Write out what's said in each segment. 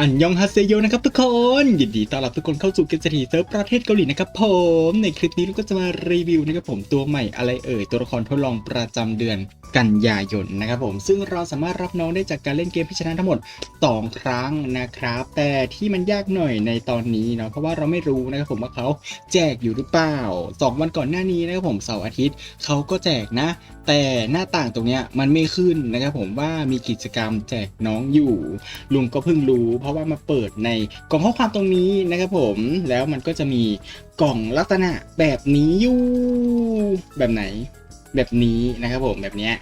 อันยองฮาเซโยนะครับทุกคน ยินดีต้อนรับทุกคนเข้าสู่เกมสถีเซิร์ฟประเทศเกาหลีนะครับผมในคลิปนี้เราก็จะมารีวิวนะครับผมตัวใหม่อะไรเอ่ยตัวละครทดลองประจำเดือนกันยายนนะครับผมซึ่งเราสามารถรับน้องได้จากการเล่นเกมพิชนะทั้งหมด 2 ครั้งนะครับ แต่ที่มันยากหน่อยในตอนนี้เนาะเพราะว่าเราไม่รู้นะครับผมว่าเขาแจกอยู่หรือเปล่า 2 วันก่อนหน้านี้นะครับผมเสาร์อาทิตย์เขาก็แจกนะ แต่หน้าต่างตรงเนี้ยมันไม่ขึ้นนะครับผมว่ามีกิจกรรมแจกน้องอยู่ ลุงก็เพิ่งรู้เพราะว่ามาเปิดในกล่องข้อความตรงนี้นะครับผมแล้วมันก็จะมีกล่องลักษณะแบบนี้อยู่แบบไหน แบบนี้นะครับผมแบบเนี้ย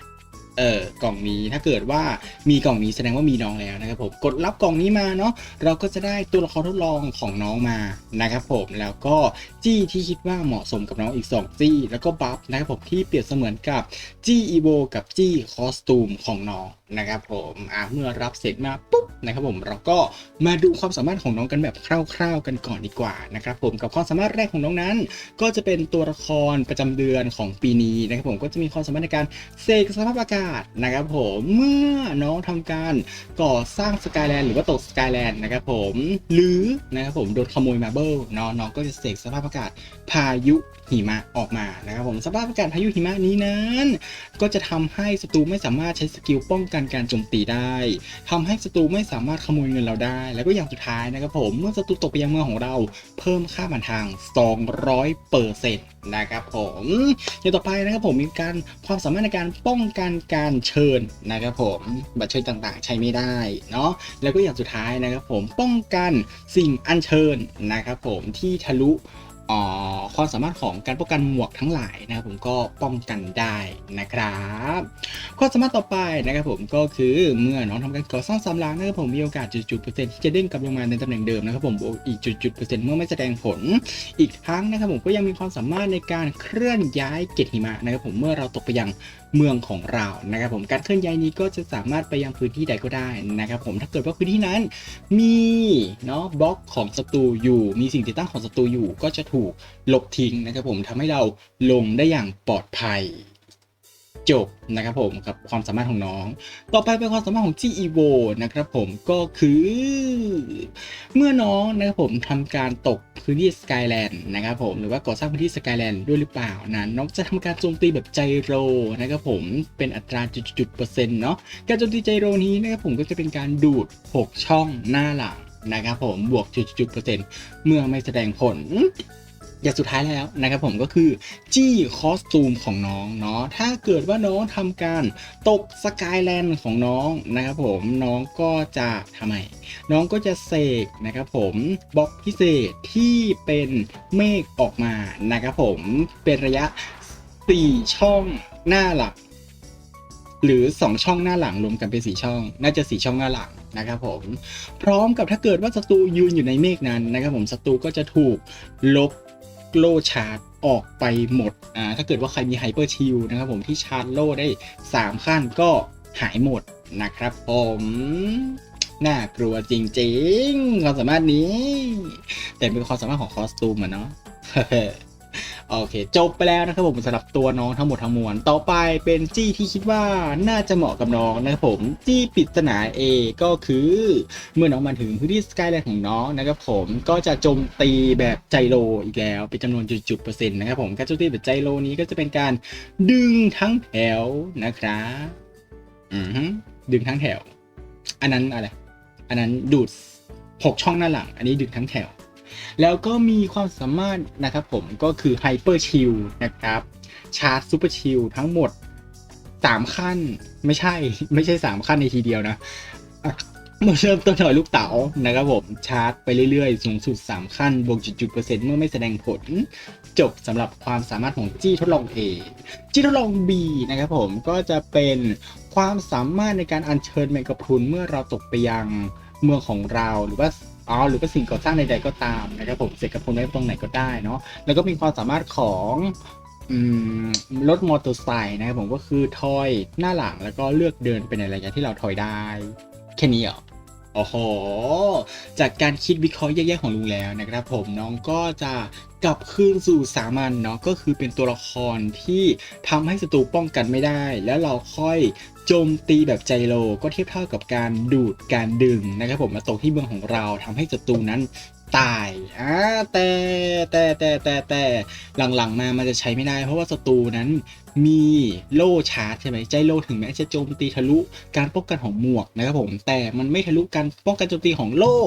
เออกล่องนี้ถ้าเกิดว่ามีกล่องนี้แสดงว่ามีน้องแล้วนะครับผมกดรับกล่องนี้มาเนาะเราก็จะได้ตัวละครทดลองของน้องมานะครับผมแล้วก็จี้ที่คิดว่าเหมาะสมกับน้องอีก 2 จี้ แล้วก็บัฟนะครับผมที่เปรียบเสมือนกับจี้อีโวกับจี้คอสตูมของน้อง นะครับผมอ่าเมื่อรับเสร็จมาปุ๊บนะครับผมเราก็มาดูความสามารถของน้องกันแบบคร่าว ๆ กันก่อนดีกว่านะครับผมกับความสามารถแรกของน้องนั้น ก็จะเป็นตัวละครประจำเดือนของปีนี้นะครับผมก็จะมีความสามารถในการเสกสภาพอากาศนะครับผมเมื่อน้องทำการก่อสร้างสกายแลนด์หรือว่าตกสกายแลนด์นะครับผมหรือนะครับผมโดนขโมยมาเบิลเนาะน้องก็จะเสกสภาพอากาศพายุหิมะออกมานะครับผมสภาพอากาศพายุหิมะนี้นั้น ก็จะทำให้ศัตรูไม่สามารถใช้สกิลป้องกันการโจมตีได้ทำให้ศัตรูไม่สามารถขโมยเงินเราได้ แล้วก็อย่างสุดท้ายนะครับผมเมื่อศัตรูตกไปยังเมืองของเรา เพิ่มค่าผ่านทาง 200เปอร์เซ็นต์นะครับผมอย่างต่อไปนะครับผมมีการความสามารถในการป้องกันการเชิญนะครับผมบัตรเชิญต่างๆ ใช้ไม่ได้เนาะแล้วก็อย่างสุดท้ายนะครับผมป้องกันสิ่งอัญเชิญนะครับผมที่ทะลุ ความสามารถของการป้องกันหมวกทั้งหลายนะครับผมก็ป้องกันได้นะครับความสามารถต่อไปนะครับผมก็คือเมื่อน้องทำการก่อสร้างสามหลังนะครับผมมีโอกาสจุดจุดเปอร์เซ็นต์ที่จะเด้งกลับลงมาในตำแหน่งเดิมนะครับผมอีกจุดจุดเปอร์เซ็นต์เมื่อไม่แสดงผลอีกทั้งนะครับผมก็ยังมีความสามารถในการเคลื่อนย้ายเกล็ดหิมะนะครับผมเมื่อเราตกไปยัง เมืองของเรานะครับผมการเคลื่อนย้ายนี้ก็จะสามารถไปยังพื้นที่ใดก็ได้นะครับผมถ้าเกิดว่าพื้นที่นั้นมีเนาะบล็อกของศัตรูอยู่ มีสิ่งติดตั้งของศัตรูอยู่ ก็จะถูกลบทิ้งนะครับผมทำให้เราลงได้อย่างปลอดภัย จบนะครับผมกับความสามารถของน้อง ต่อไปเป็นความสามารถของ G e v o นะครับผมก็คือ เมื่อน้องนะครับผมทำการตกพื้นที่สกายแลนด์นะครับผมหรือว่าก่อสร้างพื้นที่สกายแลนด์ด้วยหรือเปล่านั้นน้องจะทำการโจมตีแบบไจโรนะครับผมเป็นอัตราจุดๆเปอร์เซ็นต์เนาะการโจมตีไจโรนี้นะครับผมก็จะเป็นการดูด 6 ช่องหน้าหลังนะครับผมบวกจุดๆเปอร์เซ็นต์เมื่อไม่แสดงผล อย่างสุดท้ายแล้วนะครับผมก็คือจี้คอสตูมของน้องเนาะถ้าเกิดว่าน้องทำการตกสกายแลนด์ของน้องนะครับผมน้องก็จะทำไม น้องก็จะเสกนะครับผมบล็อกพิเศษที่เป็นเมฆออกมานะครับผมเป็นระยะ 4 ช่องหน้าหลังหรือ 2 ช่องหน้าหลังรวมกันเป็น 4 ช่อง น่าจะ 4 ช่องหน้าหลังนะครับผมพร้อมกับถ้าเกิดว่าศัตรูยืนอยู่ในเมฆนั้นนะครับผมศัตรูก็จะถูกลบ โล่ชาร์จออกไปหมดอ่าถ้าเกิดว่าใครมีไฮเปอร์ชิลนะครับผมที่ชาร์จโล่ได้ 3 ขั้นก็หายหมดนะครับผมน่ากลัวจริงๆ ความสามารถนี้ แต่เป็นความสามารถของคอสตูมอะเนาะ โอเค จบไปแล้วนะครับผมสำหรับตัวน้องทั้งหมดทั้งมวล ต่อไปเป็นจี้ที่คิดว่าน่าจะเหมาะกับน้องนะครับผมจี้ปริศนา A ก็คือเมื่อน้องมาถึงพื้นที่สกายแลนด์ของน้องนะครับผมก็จะโจมตีแบบใจโลอีกแล้วเป็นจำนวนจุดๆเปอร์เซ็นต์นะครับผมการโจมตีแบบใจโลนี้ก็จะเป็นการดึงทั้งแถวนะครับอือดึงทั้งแถว อันนั้นอะไร อันนั้นดูดหกช่องหน้าหลัง อันนี้ดึงทั้งแถว แล้วก็มีความสามารถนะครับผมก็คือไฮเปอร์ชิลนะครับ ชาร์จซูเปอร์ชิลทั้งหมด 3 ขั้นไม่ใช่ไม่ใช่ 3 ขั้นในทีเดียวนะเมื่อเริ่มต้นถอยลูกเต๋านะครับผมชาร์จไปเรื่อยๆ สูงสุด 3 ขั้นบวกจุดๆเปอร์เซ็นต์เมื่อไม่แสดงผล จบสำหรับความสามารถของจี้ทดลอง A จี้ทดลอง B นะครับผมก็จะเป็นความสามารถในการอัญเชิญแมงกะพรุนเมื่อเราตกไปยังเมืองของเราหรือว่า อ๋อหรือก็สิ่งก่อสร้างใดๆก็ตามนะครับผมเสร็จกับคนได้ตรงไหนก็ได้เนาะแล้วก็มีความสามารถของรถมอเตอร์ไซค์นะครับผมก็คือทอยหน้าหลังแล้วก็เลือกเดินไปในระยะที่เราทอยได้ แค่นี้เหรอ โอ้โห จากการคิดวิเคราะห์แยกๆของลุงแล้วนะครับผมน้องก็จะกลับคืนสู่สามัญเนาะก็คือเป็นตัวละครที่ทำให้ศัตรูป้องกันไม่ได้ แล้วเราค่อยโจมตีแบบใจโลก็เทียบเท่ากับการดูดการดึงนะครับผมมาตกที่เมืองของเราทำให้ศัตรูนั้น ตายอ่าแต่แต่แต่แต่แต่หลังๆมามันจะใช้ไม่ได้ เพราะว่าศัตรูนั้นมีโล่ชาร์จใช่ไหมใจโลถึงแม้จะโจมตีทะลุการป้องกันของหมวกนะครับผม แต่มันไม่ทะลุการป้องกันโจมตีของโล่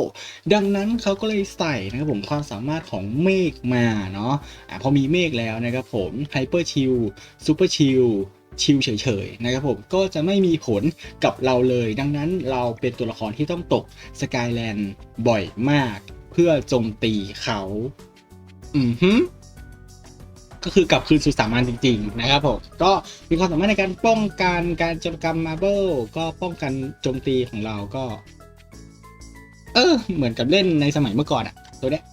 ดังนั้นเขาก็เลยใส่นะครับผมความสามารถของเมฆมาเนาะอะพอมีเมฆแล้วนะครับผมไฮเปอร์ชิลซูเปอร์ชิลชิลเฉยๆนะครับผมก็จะไม่มีผลกับเราเลย ดังนั้นเราเป็นตัวละครที่ต้องตกสกายแลนด์บ่อยมาก เพื่อโจมตีเขา อือฮึก็คือกลับคืนสู่สามัญจริง ๆ นะครับผมก็มีความสามารถในการป้องกันการโจมกรรมมาเบิลก็ป้องกันโจมตีของเราก็ เออ เหมือนกับเล่นในสมัยเมื่อก่อนอะตัวเนี้ย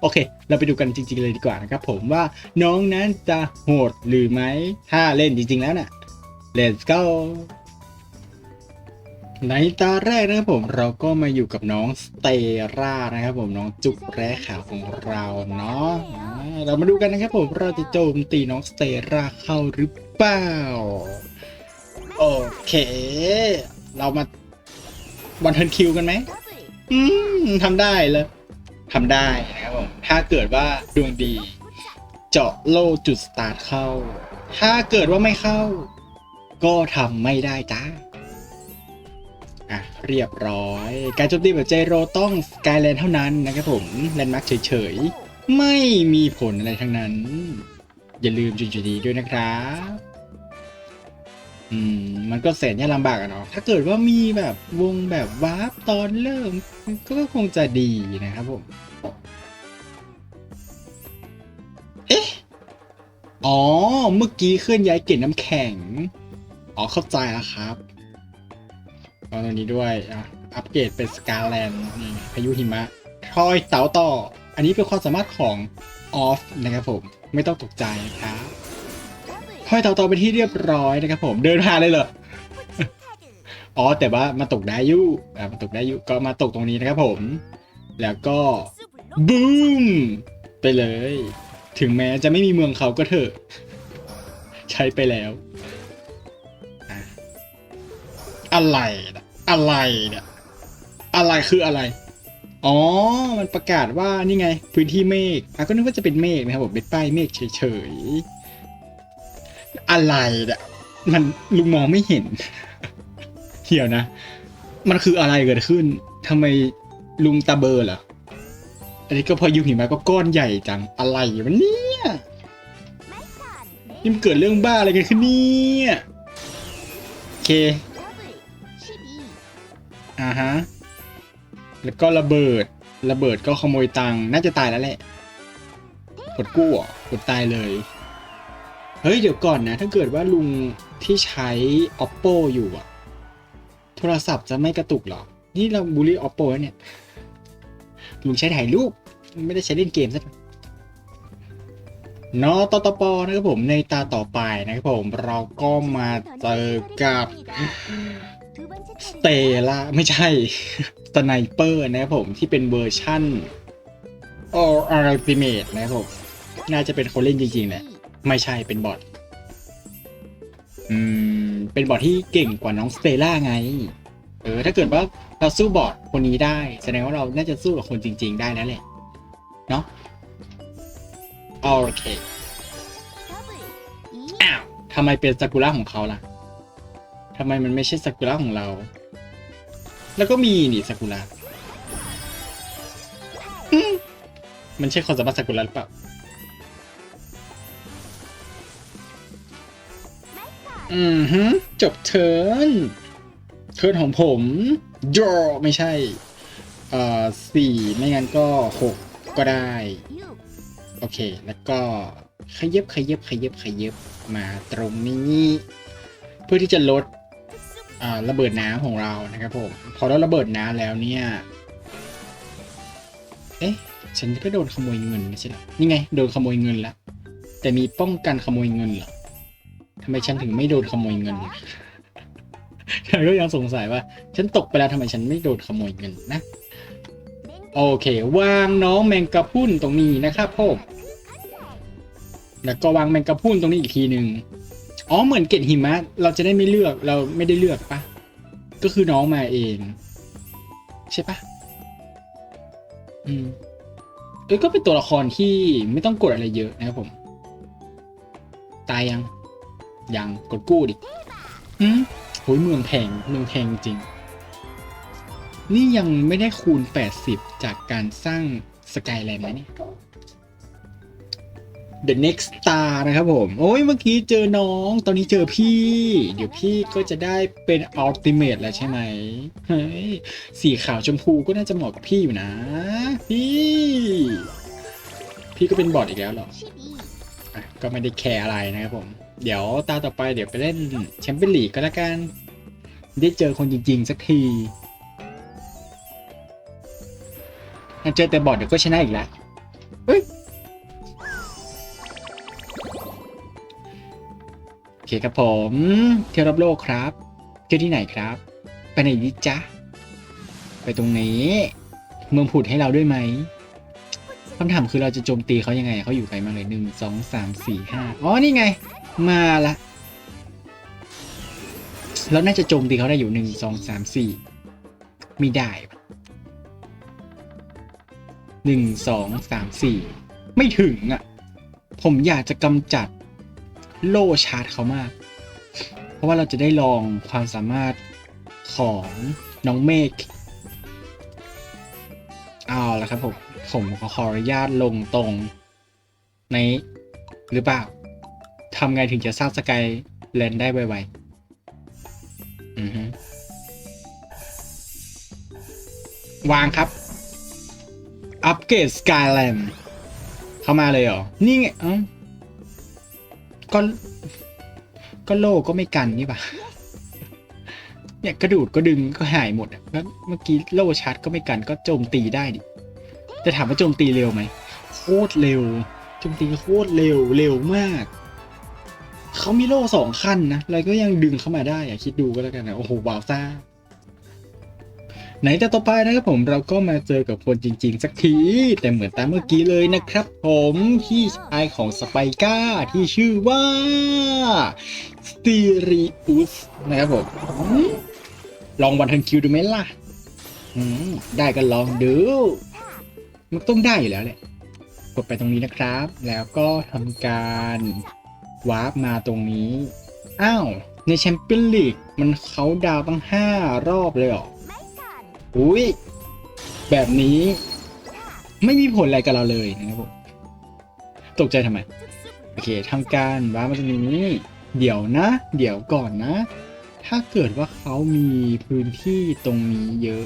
โอเค เราไปดูกันจริง ๆ เลยดีกว่านะครับผมว่าน้องนั้นจะโหดหรือไม่ถ้าเล่นจริง ๆ แล้วน่ะ let's go ในตาแรกนะครับผมเราก็มาอยู่กับน้องสเตรานะครับผมน้องจุกแร้ขาวของเราเนาะเรามาดูกันนะครับผมเราจะโจมตีน้องสเตราเข้าหรือเปล่าโอเค เรามาวันเทิร์นคิวกันไหมอืมทำได้เลยทำได้นะครับผมถ้าเกิดว่าดวงดี เจาะโล่จุดสตาร์ทเข้า ถ้าเกิดว่าไม่เข้า ก็ทำไม่ได้จ้า อะเรียบร้อย การโจมตีแบบเจโรต้องสกายแลนเท่านั้นนะครับผมแลนด์มาร์คเฉยๆ ไม่มีผลอะไรทั้งนั้น อย่าลืมจุดจุดดีด้วยนะครับอืมมันก็แสนยากลำบากอะเนาะถ้าเกิดว่ามีแบบวงแบบวาร์ปตอนเริ่ม ก็คงจะดีนะครับผมเอ๊ะอ๋อ เมื่อกี้เคลื่อนย้ายเกล็ดน้ำแข็ง อ๋อเข้าใจแล้วครับ เอาตัวนี้ด้วยอะอัปเกรดเป็นสกาแลนนี่พายุหิมะทอยเต๋าต่อ อันนี้เป็นความสามารถของออฟนะครับผม ไม่ต้องตกใจครับห้อยเต่าต่อไปนที่เรียบร้อยนะครับผมเดินผ่านเลยเหรออ๋อแต่ว่ามาตกได้อยุอ่มาตกได้อยุก็มาตกตรงนี้นะครับผม แล้วก็บูมไปเลย ถึงแม้จะไม่มีเมืองเขาก็เถอะ ใช้ไปแล้วอะอะไรนะ อะไรเนี่ย อะไรคืออะไร อ๋อ มันประกาศว่านี่ไง พื้นที่เมฆอะก็นึกว่าจะเป็นเมฆนะครับผมเป็นป้ายเมฆเฉยๆ อะไรเนี่ยมันลุงมองไม่เห็นเหี่ยวนะ มันคืออะไรเกิดขึ้นทำไมลุงตาเบอร์เหรอ อันนี้ก็พอยุหิมะก็ก้อนใหญ่จัง อะไรวะเนี่ยนี่มันเกิดเรื่องบ้าอะไรกันขึ้นเนี่ย โอเค อ่าฮะ แล้วก็ระเบิด ระเบิดก็ขโมยตังค์ น่าจะตายแล้วแหละ กดกู้เหรอกดตายเลย เฮ้ย เดี๋ยวก่อนนะ ถ้าเกิดว่าลุงที่ใช้ oppo อยู่อะโทรศัพท์จะไม่กระตุกหรอ นี่เราบูลลี่ oppo เนี่ย ลุงใช้ถ่ายรูป ไม่ได้ใช้เล่นเกมซะหน่อยเนอะตตปนะครับผมในตาต่อไปนะครับผมเราก็มาเจอกับ สเตล่าไม่ใช่สไนเปอร์นะครับผมที่เป็นเวอร์ชั่น All Ultimate นะครับผมน่าจะเป็นคนเล่นจริงๆแหละไม่ใช่เป็นบอทอืมเป็นบอทที่เก่งกว่าน้องสเตล่าไง เออ ถ้าเกิดว่าเราสู้บอทคนนี้ได้ แสดงว่าเราน่าจะสู้กับคนจริง ๆ ได้แล้วแหละเนาะโอเคอ้าวทำไมเป็นซากุระของเขาล่ะ ทำไมมันไม่ใช่ซากุระของเรา แล้วก็มีนี่ซากุระมันใช่ความสามารถซากุระหรือเปล่าอืมฮึจบเทิร์นเทิร์นของผมจอไม่ใช่ เอ่อสี่ไม่งั้นก็หกก็ได้ โอเค แล้วก็ขยับขยับขยับขยับมาตรงนี้ เพื่อที่จะลด ระเบิดน้ำของเรานะครับผมพอเราระเบิดน้ำแล้วเนี่ยเอ๊ะฉันก็โดนขโมยเงินไม่ใช่หรอนี่ไงโดนขโมยเงินแล้วแต่มีป้องกันขโมยเงินเหรอทำไมฉันถึงไม่โดนขโมยเงินฉันก็ยังสงสัยว่า ฉันตกไปแล้วทำไมฉันไม่โดนขโมยเงินนะ โอเควางน้องแมงกะพรุนตรงนี้นะครับผมแล้วก็วางแมงกะพรุนตรงนี้อีกทีหนึ่ง อ๋อเหมือนเกตหิมะ เราจะได้ไม่เลือกเราไม่ได้เลือกปะก็คือน้องมาเอง ใช่ปะอืมเอ้ยก็เป็นตัวละครที่ไม่ต้องกดอะไรเยอะนะครับผม ตายยัง ยังกดกู้ดิอืมโหยเมืองแพงเมืองแพงจริง นี่ยังไม่ได้คูณ 80 จากการสร้างสกายแลนด์นะเนี่ย The Next Star นะครับผม โอ้ยเมื่อกี้เจอน้อง ตอนนี้เจอพี่ เดี๋ยวพี่ก็จะได้เป็น Ultimate แล้วใช่ไหมเฮ้ยสีขาวชมพูก็น่าจะเหมาะกับพี่อยู่นะ พี่ พี่ก็เป็นบอทอีกแล้วเหรออะก็ไม่ได้แคร์อะไรนะครับผม เดี๋ยวตาต่อไปเดี๋ยวไปเล่นแชมเปี้ยนลีกก็แล้วกัน ได้เจอคนจริง ๆ สักทีถ้าเจอแต่บอทเดี๋ยวก็ชนะอีกแล้วเฮ้ย เคครับผมเที่ยวรอบโลกครับ เที่ยวที่ไหนครับ ไปไหนดีจ๊ะ ไปตรงนี้ เมืองผุดให้เราด้วยไหมคำถามคือเราจะโจมตีเขายังไงเขาอยู่ไกลมากเลยหนึ่งสองสามสี่ห้าอ๋อนี่ไง มาละเราน่าจะโจมตีเขาได้อยู่หนึ่งสองสามสี่ไม่ได้หนึ่งสองสามสี่ไม่ถึงอะ ผมอยากจะกำจัด โล่ชาร์จเขามาก เพราะว่าเราจะได้ลองความสามารถของน้องเมฆเอาละครับผมผมขอขออนุญาตลงตรงในหรือเปล่าทำไงถึงจะสร้างสกายแลนได้ไวๆอือฮึวางครับ อัปเกรดสกายแลนเข้ามาเลยเหรอ นี่ไงอ้า ก็ ก็โลก็ไม่กันนี่ปะเนี่ยกระดูดก็ดึงก็หายหมดแล้วเมื่อกี้โล่ชาร์จก็ไม่กันก็โจมตีได้ดิจะถามว่าโจมตีเร็วไหมโคตรเร็วโจมตีโคตรเร็วเร็วมากเขามีโล่สองขั้นนะแล้วก็ยังดึงเข้ามาได้อะคิดดูก็แล้วกันนะโอ้โหวาวซ่า ไหนแต่ต่อไปนะครับผมเราก็มาเจอกับคนจริง ๆ สักที แต่เหมือนตามเมื่อกี้เลยนะครับ ผมพี่ชายของสไปก้าที่ชื่อว่าสตีริอุสนะครับผมลองวันทันคิวดูไหมล่ะได้ก็ลองดู มันต้องได้อยู่แล้วแหละ กดไปตรงนี้นะครับ แล้วก็ทำการวาร์ปมาตรงนี้ อ้าว ในแชมเปี้ยนลีกมันเขาดาวตั้งห้ารอบเลยเหรอ อุ้ยแบบนี้ไม่มีผลอะไรกับเราเลยนะครับผมตกใจทำไม โอเคทำการวาร์ปมาตรงนี้เดี๋ยวนะ เดี๋ยวก่อนนะ ถ้าเกิดว่าเขามีพื้นที่ตรงนี้เยอะ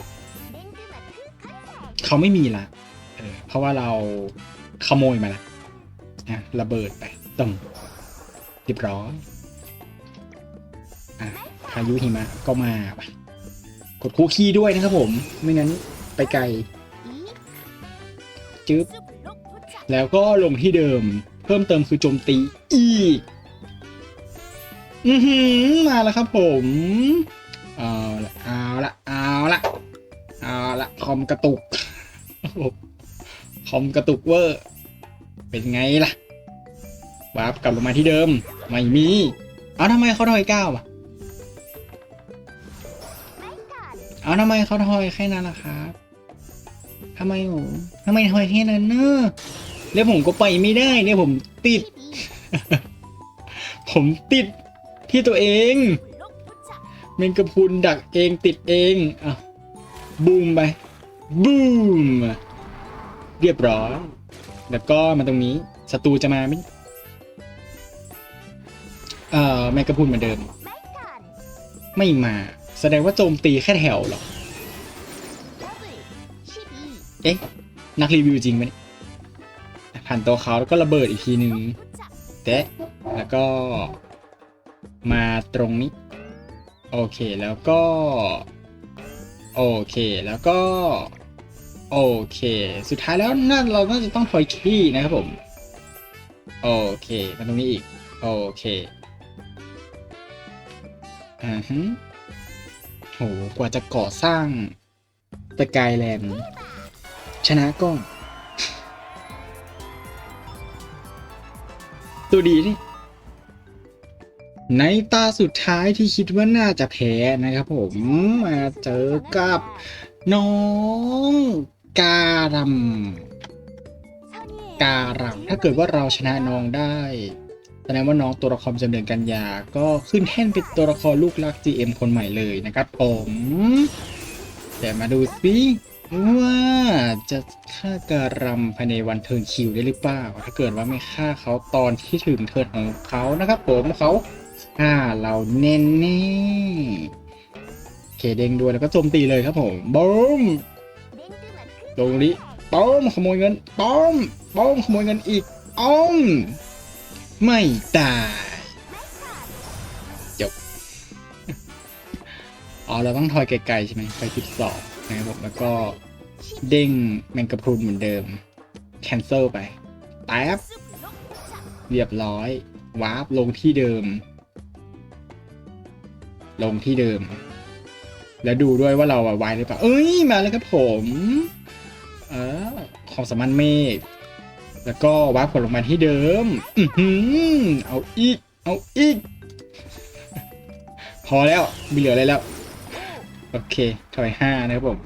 เขาไม่มีละเออเพราะว่าเราขโมยมาละนะระเบิดไปตึมเรียบร้อยอะพายุหิมะก็มาป กดคูคีด้วยนะครับผม ไม่งั้นไปไกลจึ๊บแล้วก็ลงที่เดิม เพิ่มเติมคือโจมตีอีกอือหือมาแล้วครับผม เอาละเอาละเอาละเอาละคอมกระตุกคอมกระตุกเวอร์ เป็นไงล่ะวาร์ปกลับลงมาที่เดิม ไม่มี เอาทำไมเขาถอยก้าวอะ เอาทำไมเขาถอยแค่นั้นล่ะครับทำไมโหทำไมถอยแค่นั้นเนอะแล้วผมก็ไปไม่ได้เนี่ยผมติด ผมติดที่ตัวเองเมงกระพุนดักเองติดเองอะบูมไปบูมเรียบร้อยแล้วก็มาตรงนี้ศัตรูจะมาไหมเอ่อแมงกระพุนเหมือนเดิม ไม่มา ดงว่าโจมตีแค่แถวหรอ เอ๊ะ นักรีวิวจริงไหมผ่านตัวเขาแล้วก็ระเบิดอีกทีหนึ่งแตะแล้วก็ มาตรงนี้ โอเคแล้วก็ โอเคแล้วก็ โอเค สุดท้ายแล้วน่าเราน่าจะต้องถอยขี้นะครับผม โอเค มาตรงนี้อีก โอเคอ่าฮะ โหกว่าจะก่อสร้างสกายแลนด์ชนะก็ตัวดีนี่ ในตาสุดท้ายที่คิดว่าน่าจะแพ้นะครับผมมาเจอกับน้องการำการำถ้าเกิดว่าเราชนะน้องได้ แสดงว่าน้องตัวละครจำเดือนกันยา ก็ขึ้นแท่นเป็นตัวละครลูกรัก GM คนใหม่เลยนะครับผมแต่มาดูสิว่าจะฆ่าการำภายในวันเทิร์นคิวได้หรือเปล่า ถ้าเกิดว่าไม่ฆ่าเขาตอนที่ถึงเทิร์นของเขานะครับผมเขาฆ่าเราแน่แน่เคเด้งด้วยแล้วก็โจมตีเลยครับผมบูมตรงนี้ป้อมขโมยเงินป้อมป้อมขโมยเงินอีกอ้อม ไม่ตายจบอ๋อเราต้องทอยไกลๆใช่ไหมไปสิบสองนะครับผมแล้วก็เด้งแมงกะพรุนเหมือนเดิม แคนเซิลไปแป๊บเรียบร้อยวาร์ปลงที่เดิม ลงที่เดิม แล้วดูด้วยว่าเราอะไวหรือเปล่า เอ้ย มาแล้วครับผม เออความสามารถเมฆ แล้วก็วาร์ปผลลงมาที่เดิม อือหือเอาอีก เอาอีก พอแล้วไม่เหลืออะไรแล้ว โอเคถอยห้านะครับผม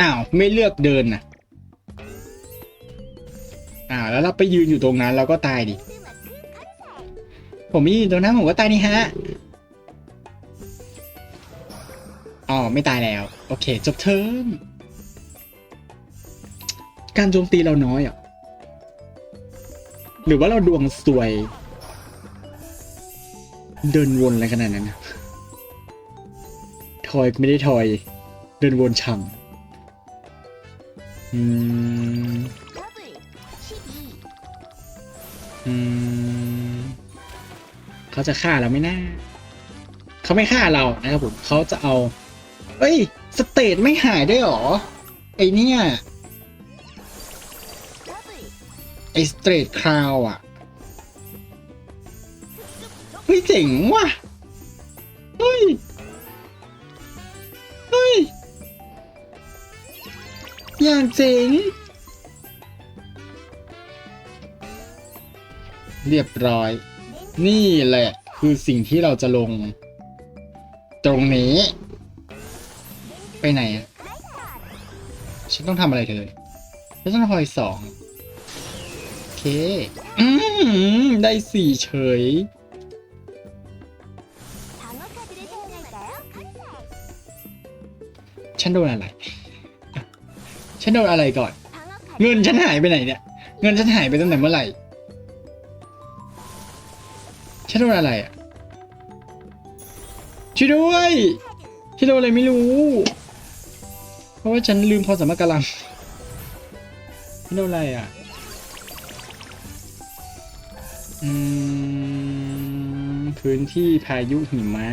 อ้าว ไม่เลือกเดินนะอ้าว แล้วเราไปยืนอยู่ตรงนั้นเราก็ตายดิ ผมไม่ยืนตรงนั้นผมก็ตายนี่ฮะอ๋อไม่ตายแล้ว โอเค จบเทิร์นการโจมตีเราน้อยอะ หรือว่าเราดวงสวย เดินวนอะไรขนาดนั้นทอยไม่ได้ทอย เดินวนช่ำอืมอืมเขาจะฆ่าเราไม่น่าเขาไม่ฆ่าเรานะครับผมเขาจะเอา เอ้ย สเตทไม่หายได้หรอ ไอเนี่ย สเตรทคราวอะเฮ้ยเจ๋งว่ะเฮ้ยเฮ้ยอย่างเจ๋ง เรียบร้อย นี่แหละคือสิ่งที่เราจะลง ตรงนี้ ไปไหนอะฉันต้องทำอะไรเธอฉันต้องคอยสอง เค อืมได้สี่เฉย ฉันโดนอะไร ฉันโดนอะไรก่อน เงินฉันหายไปไหนเนี่ย เงินฉันหายไปตั้งแต่เมื่อไหร่ ฉันโดนอะไรอะ ช่วยด้วยฉันโดนอะไรไม่รู้ เพราะว่าฉันลืมความสามารถกำลังฉันโดนอะไรอะ อืมพื้นที่พายุหิมะ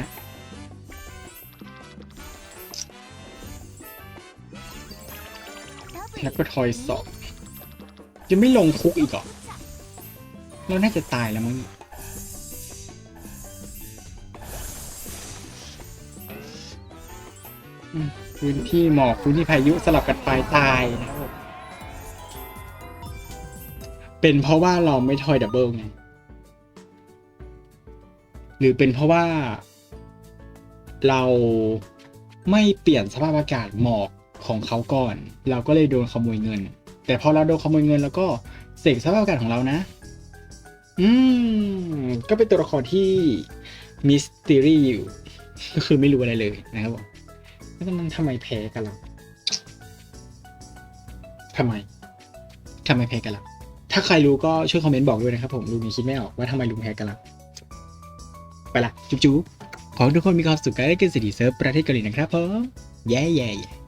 แล้วก็ทอยสอบจะไม่ลงคุกอีกเหรอเราน่าจะตายแล้วมั้งพื้นที่หมอกพื้นที่พายุสลับกันไปตายนะครับเป็นเพราะว่าเราไม่ทอยดับเบิลไง หรือเป็นเพราะว่า เราไม่เปลี่ยนสภาพอากาศหมอกของเขาก่อน เราก็เลยโดนขโมยเงิน แต่พอเราโดนขโมยเงิน แล้วก็เสกสภาพอากาศของเรานะ อืม ก็เป็นตัวละครที่มิสติรี่อยู่ ก็คือไม่รู้อะไรเลยนะครับผมแล้วมันทำไมแพ้กันล่ะทำไมทำไมแพ้กันล่ะถ้าใครรู้ก็ช่วยคอมเมนต์บอกด้วยนะครับผมลุงยังคิดไม่ออกว่าทำไมลุงแพ้กันล่ะ ไปละจุ๊บๆขอทุกคนมีความสุขกับได้กินสิริเซิร์ฟประเทศเกาหลีนะครับผมเย้เย้เย้